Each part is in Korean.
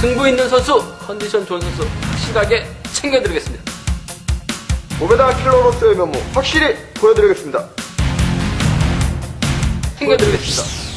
승부 있는 선수, 컨디션 좋은 선수 확실하게 챙겨드리겠습니다. 오베다 킬러로서의 면모 확실히 보여드리겠습니다. 챙겨드리겠습니다.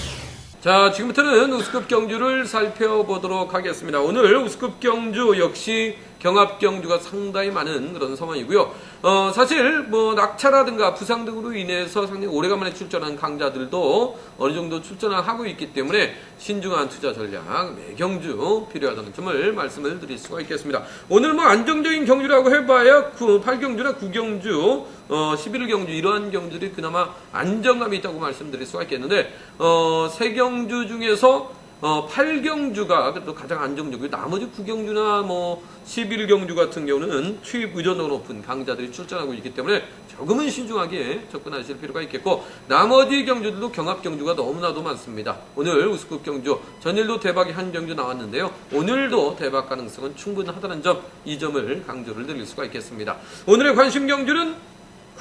자, 지금부터는 우스급 경주를 살펴보도록 하겠습니다. 오늘 우스급 경주 역시 경합 경주가 상당히 많은 그런 상황이고요. 어, 사실 뭐 낙차라든가 부상 등으로 인해서 상당히 오래간만에 출전한 강자들도 어느 정도 출전을 하고 있기 때문에 신중한 투자 전략 매 경주 필요하다는 점을 말씀을 드릴 수가 있겠습니다. 오늘 뭐 안정적인 경주라고 해봐야 8경주나 9경주 어, 11경주 이러한 경주들이 그나마 안정감이 있다고 말씀드릴 수가 있겠는데 어, 세 경주 중에서 어, 8경주가 그래도 가장 안정적이고 나머지 9경주나 뭐 11경주 같은 경우는 투입 의존도가 높은 강자들이 출전하고 있기 때문에 조금은 신중하게 접근하실 필요가 있겠고 나머지 경주들도 경합 경주가 너무나도 많습니다. 오늘 우스급 경주 전일도 대박이 한 경주 나왔는데요. 오늘도 대박 가능성은 충분하다는 점 이 점을 강조를 드릴 수가 있겠습니다. 오늘의 관심 경주는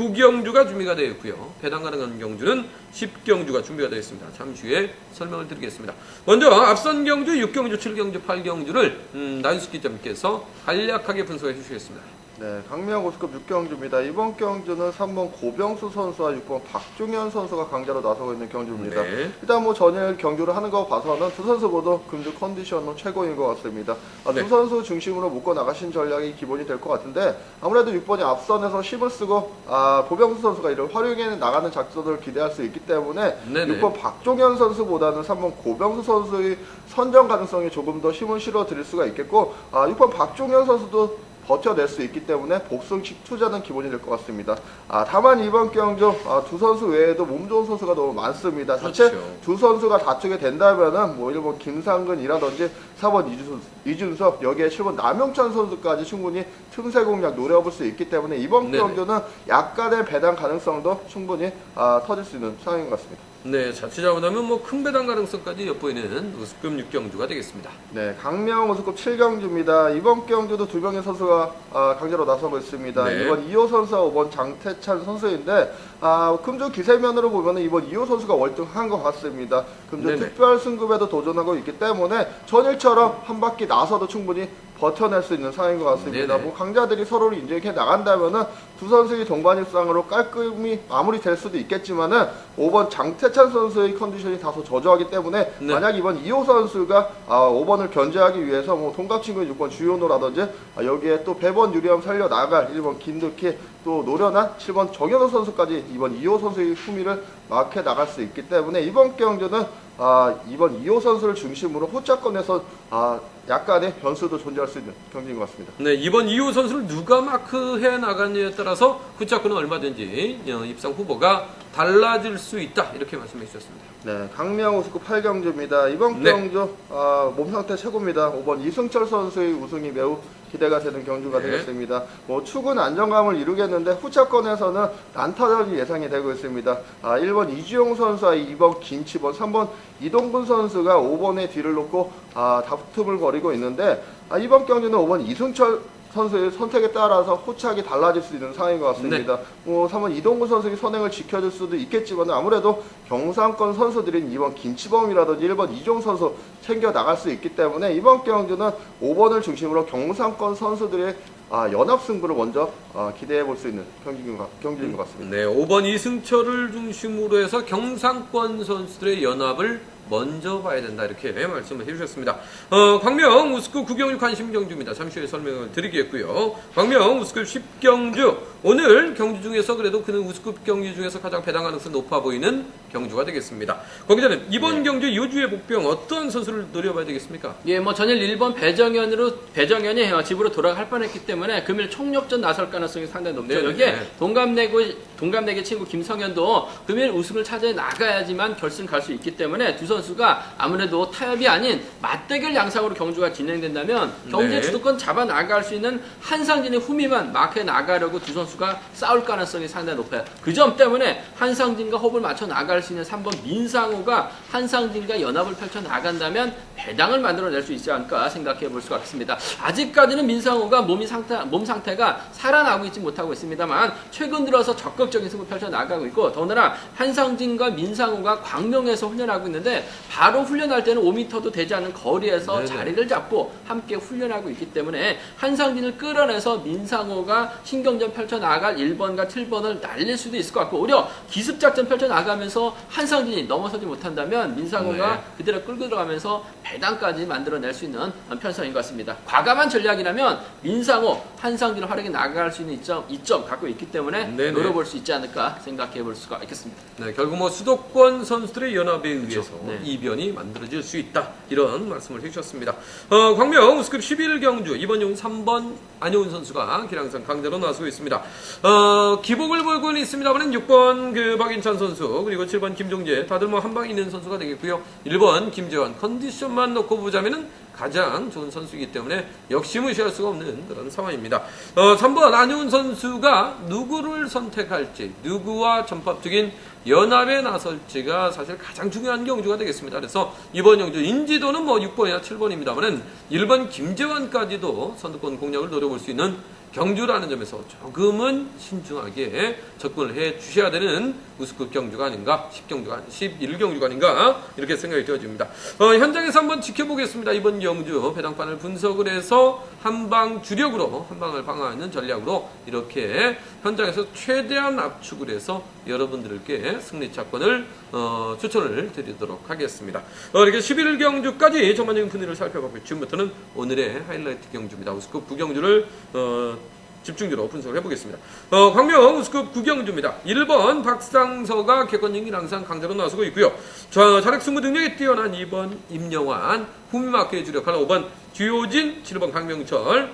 9경주가 준비가 되어 있고요. 배당 가능한 경주는 10경주가 준비가 되어 있습니다. 잠시 후에 설명을 드리겠습니다. 먼저 앞선 경주, 6경주, 7경주, 8경주를 음, 나윤스키점께서 간략하게 분석해 주시겠습니다. 네, 강명 5스급 6경주입니다. 이번 경주는 3번 고병수 선수와 6번 박종현 선수가 강자로 나서고 있는 경주입니다. 네. 일단 뭐 전일 경주를 하는 거 봐서는 두 선수 모두 금주 컨디션은 최고인 것 같습니다. 아, 네. 두 선수 중심으로 묶어 나가신 전략이 기본이 될 것 같은데 아무래도 6번이 앞선에서 힘을 쓰고 아, 고병수 선수가 이를 활용해 나가는 작전을 기대할 수 있기 때문에 네네. 6번 박종현 선수보다는 3번 고병수 선수의 선정 가능성이 조금 더 힘을 실어 드릴 수가 있겠고 아, 6번 박종현 선수도 버텨낼 수 있기 때문에 복승식 투자는 기본이 될 것 같습니다. 아, 다만 이번 경주 아, 두 선수 외에도 몸 좋은 선수가 너무 많습니다. 사실 그렇죠. 두 선수가 다투게 된다면은 뭐 1번 김상근이라든지 4번 이준석, 이준석 여기에 7번 남영찬 선수까지 충분히 틈새 공략 노려볼 수 있기 때문에 이번 네네. 경주는 약간의 배당 가능성도 충분히 아, 터질 수 있는 상황인 것 같습니다. 네, 자칫 잘못하면 뭐 큰 배당 가능성까지 엿보이는 우스급 6경주가 되겠습니다. 네, 강명 우승급 7경주입니다. 이번 경주도 두 명의 선수가 아, 강제로 나서고 있습니다. 네. 이번 2호 선수와 5번 장태찬 선수인데 아, 금주 기세면으로 보면 이번 2호 선수가 월등한 것 같습니다. 금주 네네. 특별 승급에도 도전하고 있기 때문에 전일처럼 한 바퀴 나서도 충분히 버텨낼 수 있는 상황인 것 같습니다. 네네. 뭐 강자들이 서로를 인정해 나간다면은 두 선수의 동반 입상으로 깔끔히 마무리될 수도 있겠지만은 5번 장태찬 선수의 컨디션이 다소 저조하기 때문에 네. 만약 이번 2호 선수가 아, 5번을 견제하기 위해서 뭐 동갑친구 6번 주요노라든지 아, 여기에 또 배번 유리함 살려 나갈 1번 김득희 또 노련한 7번 정현호 선수까지 이번 2호 선수의 후미를 막해 나갈 수 있기 때문에 이번 경주는 아, 이번 2호 선수를 중심으로 호차권에서 아, 약간의 변수도 존재할 수 있는 경기인 것 같습니다. 네, 이번 이호 선수를 누가 마크해 나가느냐에 따라서 후차크는 얼마든지 어, 입상 후보가 달라질 수 있다 이렇게 말씀해 주셨습니다. 네, 강명 우승급 8경주입니다. 이번 네. 경주 아, 몸 상태 최고입니다. 5번 이승철 선수의 우승이 매우 기대가 되는 경주가 네. 되겠습니다. 뭐 축은 안정감을 이루겠는데 후차권에서는 난타전이 예상이 되고 있습니다. 아, 1번 이주용 선수와 2번 김치번, 3번 이동근 선수가 5번에 뒤를 놓고 아, 다툼을 벌이고 있는데 아, 이번 경주는 5번 이승철 선수의 선택에 따라서 호착이 달라질 수 있는 상황인 것 같습니다. 뭐 3번 이동근 선수의 선행을 지켜줄 수도 있겠지만 아무래도 경상권 선수들인 2번 김치범이라든지 1번 이종 선수 챙겨 나갈 수 있기 때문에 이번 경주는 5번을 중심으로 경상권 선수들의 아, 연합 승부를 먼저 아, 기대해 볼 수 있는 경기인 것, 경기인 것 같습니다. 네, 5번 이승철을 중심으로 해서 경상권 선수들의 연합을 먼저 봐야 된다 이렇게 말씀을 해주셨습니다. 어, 광명 우스급 9경주 관심 경주입니다. 잠시 후에 설명을 드리겠고요. 광명 우스급 10경주 오늘 경주 중에서 그래도 그는 우스급 경주 중에서 가장 배당 가능성 높아 보이는 경주가 되겠습니다. 거기 전에 이번 경주 유주의 복병 어떤 선수를 노려봐야 되겠습니까? 예, 뭐 전일 1번 배정현으로 배정현이 어, 집으로 돌아갈 뻔했기 때문에 금일 총력전 나설 가능성이 상당히 높죠. 네네. 여기에 동갑내고 동갑내기 친구 김성현도 금일 우승을 차지해 나가야지만 결승 갈 수 있기 때문에 두 선수 가 아무래도 타협이 아닌 맞대결 양상으로 경주가 진행된다면 경제 네. 주도권 잡아 나갈 수 있는 한상진의 후미만 막해 나가려고 두 선수가 싸울 가능성이 상당히 높아요. 그 점 때문에 한상진과 호흡을 맞춰 나갈 수 있는 3번 민상호가 한상진과 연합을 펼쳐 나간다면 배당을 만들어낼 수 있지 않을까 생각해 볼 수가 있습니다. 아직까지는 민상호가 몸이 상태, 몸 상태가 살아나고 있지 못하고 있습니다만 최근 들어서 적극적인 승부 펼쳐 나가고 있고 더군다나 한상진과 민상호가 광명에서 훈련하고 있는데 바로 훈련할 때는 5m도 되지 않은 거리에서 네네. 자리를 잡고 함께 훈련하고 있기 때문에 한상진을 끌어내서 민상호가 신경전 펼쳐 나갈 1번과 7번을 날릴 수도 있을 것 같고 오히려 기습 작전 펼쳐 나가면서 한상진이 넘어서지 못한다면 민상호가 네. 그대로 끌고 들어가면서 배당까지 만들어낼 수 있는 편성인 것 같습니다. 과감한 전략이라면 민상호, 한상진을 활용해 나갈 수 있는 이점, 이점 갖고 있기 때문에 네네. 노려볼 수 있지 않을까 생각해 볼 수가 있겠습니다. 네, 결국 뭐 수도권 선수들의 연합에 의해서 네. 이변이 만들어질 수 있다 이런 말씀을 해주셨습니다. 어, 광명 우스급 11경주 이번 용 3번 안효은 선수가 기량상 강자로 나서고 있습니다. 어, 기복을 벌고 있습니다만 6번 그 박인찬 선수 그리고 7번 김종재 다들 뭐 한방 있는 선수가 되겠고요. 1번 김재환 컨디션만 놓고 보자면은 가장 좋은 선수이기 때문에 역시 무시할 수가 없는 그런 상황입니다. 어, 3번 안효은 선수가 누구를 선택할지, 누구와 전법적인 연합에 나설지가 사실 가장 중요한 경주가 되겠습니다. 그래서 이번 경주 인지도는 뭐 6번이나 7번입니다만은 1번 김재환까지도 선두권 공략을 노려볼 수 있는 경주라는 점에서 조금은 신중하게 접근을 해 주셔야 되는 우스급 경주가 아닌가, 10경주가, 11경주가 아닌가, 이렇게 생각이 되어집니다. 어, 현장에서 한번 지켜보겠습니다. 이번 경주 배당판을 분석을 해서 한방 주력으로, 한방을 방어하는 전략으로 이렇게 현장에서 최대한 압축을 해서 여러분들께 승리 차권을 어, 추천을 드리도록 하겠습니다. 어, 이렇게 11경주까지 전반적인 분위기를 살펴봤고요. 지금부터는 오늘의 하이라이트 경주입니다. 우스급 9경주를 어, 집중적으로 분석을 해보겠습니다. 어, 광명 우스급 9경주입니다. 1번 박상서가 객관적인 항상 강자로 나서고 있고요. 자, 자력 승부 능력이 뛰어난 2번 임영환, 후미마크에 주력하는 5번 주효진, 7번 강명철,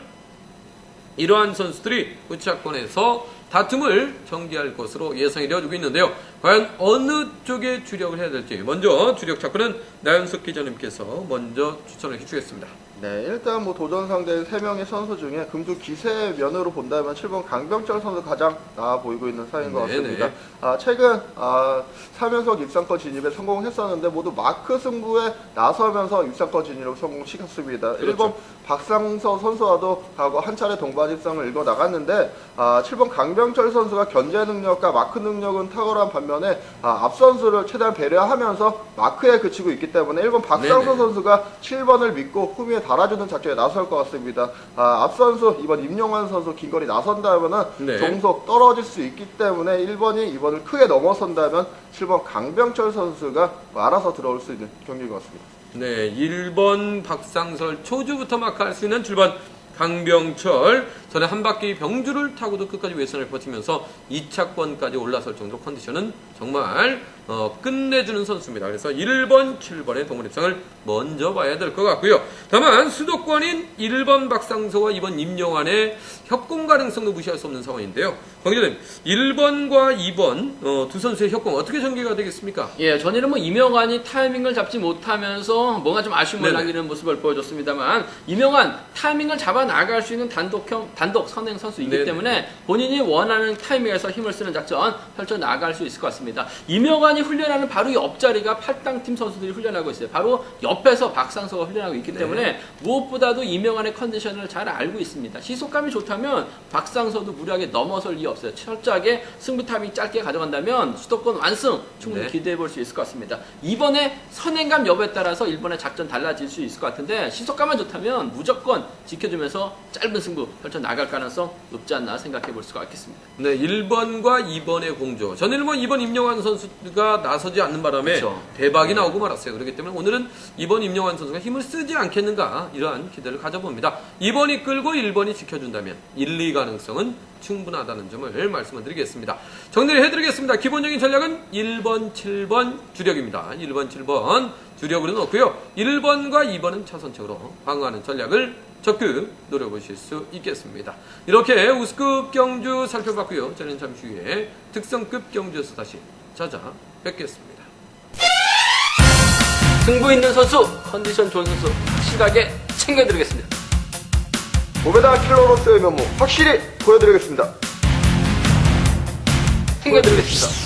이러한 선수들이 우차권에서 다툼을 전개할 것으로 예상이 되어지고 있는데요. 과연 어느 쪽에 주력을 해야 될지 먼저 주력 차권은 나연석 기자님께서 먼저 추천을 해주겠습니다. 네, 일단 뭐 도전 상대인 3명의 선수 중에 금주 기세 면으로 본다면 7번 강병철 선수 가장 나아 보이고 있는 사이인 것 네네. 같습니다. 아, 최근 아, 3연속 입상권 진입에 성공했었는데 모두 마크 승부에 나서면서 입상권 진입을 성공시켰습니다. 그렇죠. 1번 박상서 선수와도 과거 한 차례 동반 입상을 읽어 나갔는데 아, 7번 강병철 선수가 견제 능력과 마크 능력은 탁월한 반면에 아, 앞 선수를 최대한 배려하면서 마크에 그치고 있기 때문에 1번 박상서 네네. 선수가 7번을 믿고 후미에 달아주는 작전에 나설 것 같습니다. 아, 앞 선수 이번 임용환 선수 긴 거리 나선다면은 네. 종속 떨어질 수 있기 때문에 1번이 2번을 크게 넘어선다면 7번 강병철 선수가 알아서 들어올 수 있는 경기인 것 같습니다. 네, 1번 박상설 초주부터 마크할 수 있는 7번 강병철 전에 한 바퀴 병주를 타고도 끝까지 외선을 버티면서 2차권까지 올라설 정도로 컨디션은 정말 어, 끝내주는 선수입니다. 그래서 1번, 7번의 동물 입상을 먼저 봐야 될 것 같고요. 다만 수도권인 1번 박상서와 2번 임영환의 협공 가능성도 무시할 수 없는 상황인데요. 관계자님, 1번과 2번 어, 두 선수의 협공 어떻게 전개가 되겠습니까? 예, 전에는 뭐 이명환이 타이밍을 잡지 못하면서 뭔가 좀 아쉬움을 네네. 남기는 모습을 보여줬습니다만 이명환 타이밍을 잡아 나갈 수 있는 단독형 단독 선행 선수이기 네네. 때문에 본인이 원하는 타이밍에서 힘을 쓰는 작전 펼쳐 나갈 수 있을 것 같습니다. 이명환이 훈련하는 바로 옆자리가 팔당 팀 선수들이 훈련하고 있어요. 바로 옆에서 박상서가 훈련하고 있기 네. 때문에 무엇보다도 이명환의 컨디션을 잘 알고 있습니다. 시속감이 좋다면 박상서도 무리하게 넘어설 이유 없어요. 철저하게 승부 타이밍 짧게 가져간다면 수도권 완승 충분히 네. 기대해 볼 수 있을 것 같습니다. 이번에 선행감 여부에 따라서 일본의 작전 달라질 수 있을 것 같은데 시속감만 좋다면 무조건 지켜주면서 짧은 승부 펼쳐 나갈 가능성 높지 않나 생각해 볼 수가 있겠습니다. 네, 1번과 2번의 공조. 전에는 뭐 2번 임영환 선수가 나서지 않는 바람에 그렇죠. 대박이 나오고 말았어요. 그렇기 때문에 오늘은 2번 임영환 선수가 힘을 쓰지 않겠는가 이러한 기대를 가져봅니다. 2번이 끌고 1번이 지켜준다면 1, 2 가능성은 충분하다는 점을 말씀을 드리겠습니다. 정리를 해드리겠습니다. 기본적인 전략은 1번, 7번 주력입니다. 1번, 7번 주력으로 놓고요. 1번과 2번은 차선책으로 방어하는 전략을 적극 노려보실 수 있겠습니다. 이렇게 우스급 경주 살펴봤고요. 저는 잠시 후에 특성급 경주에서 다시 찾아뵙겠습니다. 승부 있는 선수, 컨디션 좋은 선수 확실하게 챙겨드리겠습니다. 고배당 킬러로서의 면모 확실히 보여드리겠습니다. 챙겨드리겠습니다.